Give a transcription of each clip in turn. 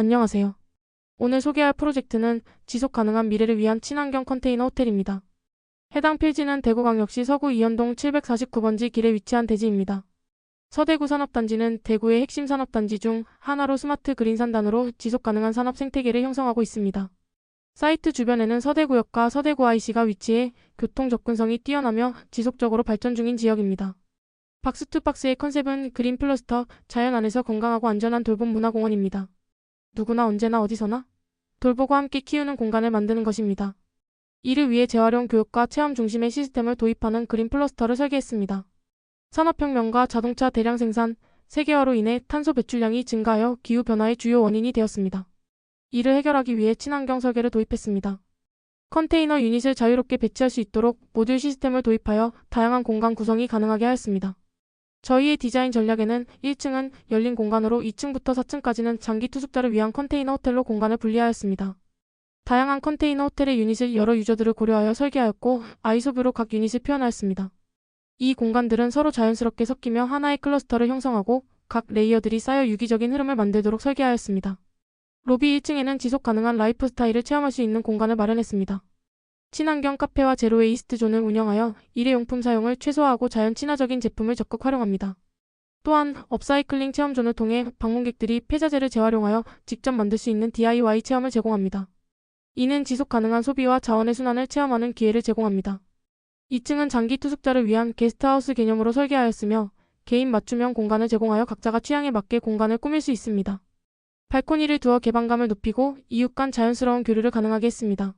안녕하세요. 오늘 소개할 프로젝트는 지속 가능한 미래를 위한 친환경 컨테이너 호텔입니다. 해당 필지는 대구광역시 서구 이현동 749번지 길에 위치한 대지입니다. 서대구 산업단지는 대구의 핵심 산업단지 중 하나로 스마트 그린 산단으로 지속 가능한 산업 생태계를 형성하고 있습니다. 사이트 주변에는 서대구역과 서대구 IC가 위치해 교통 접근성이 뛰어나며 지속적으로 발전 중인 지역입니다. 박스투박스의 컨셉은 그린 플러스터, 자연 안에서 건강하고 안전한 돌봄 문화공원입니다. 누구나 언제나 어디서나 돌보고 함께 키우는 공간을 만드는 것입니다. 이를 위해 재활용 교육과 체험 중심의 시스템을 도입하는 그린 플러스터를 설계했습니다. 산업혁명과 자동차 대량 생산, 세계화로 인해 탄소 배출량이 증가하여 기후변화의 주요 원인이 되었습니다. 이를 해결하기 위해 친환경 설계를 도입했습니다. 컨테이너 유닛을 자유롭게 배치할 수 있도록 모듈 시스템을 도입하여 다양한 공간 구성이 가능하게 하였습니다. 저희의 디자인 전략에는 1층은 열린 공간으로 2층부터 4층까지는 장기 투숙자를 위한 컨테이너 호텔로 공간을 분리하였습니다. 다양한 컨테이너 호텔의 유닛을 여러 유저들을 고려하여 설계하였고 아이소뷰로 각 유닛을 표현하였습니다. 이 공간들은 서로 자연스럽게 섞이며 하나의 클러스터를 형성하고 각 레이어들이 쌓여 유기적인 흐름을 만들도록 설계하였습니다. 로비 1층에는 지속 가능한 라이프 스타일을 체험할 수 있는 공간을 마련했습니다. 친환경 카페와 제로웨이 이스트존을 운영하여 일회용품 사용을 최소화하고 자연 친화적인 제품을 적극 활용합니다. 또한 업사이클링 체험존을 통해 방문객들이 폐자재를 재활용하여 직접 만들 수 있는 DIY 체험을 제공합니다. 이는 지속 가능한 소비와 자원의 순환을 체험하는 기회를 제공합니다. 2층은 장기 투숙자를 위한 게스트하우스 개념으로 설계하였으며 개인 맞춤형 공간을 제공하여 각자가 취향에 맞게 공간을 꾸밀 수 있습니다. 발코니를 두어 개방감을 높이고 이웃 간 자연스러운 교류를 가능하게 했습니다.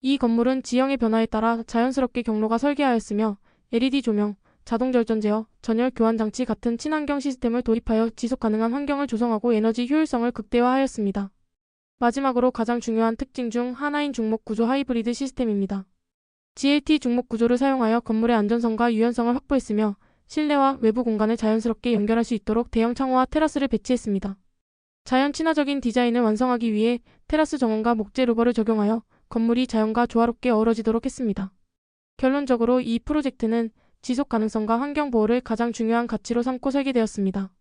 이 건물은 지형의 변화에 따라 자연스럽게 경로가 설계하였으며 LED 조명, 자동 절전 제어, 전열 교환 장치 같은 친환경 시스템을 도입하여 지속 가능한 환경을 조성하고 에너지 효율성을 극대화하였습니다. 마지막으로 가장 중요한 특징 중 하나인 중목 구조 하이브리드 시스템입니다. GLT 중목 구조를 사용하여 건물의 안전성과 유연성을 확보했으며 실내와 외부 공간을 자연스럽게 연결할 수 있도록 대형 창호와 테라스를 배치했습니다. 자연 친화적인 디자인을 완성하기 위해 테라스 정원과 목재 루버를 적용하여 건물이 자연과 조화롭게 어우러지도록 했습니다. 결론적으로 이 프로젝트는 지속 가능성과 환경 보호를 가장 중요한 가치로 삼고 설계되었습니다.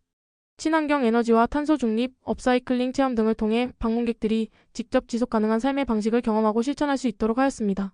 친환경 에너지와 탄소 중립, 업사이클링 체험 등을 통해 방문객들이 직접 지속 가능한 삶의 방식을 경험하고 실천할 수 있도록 하였습니다.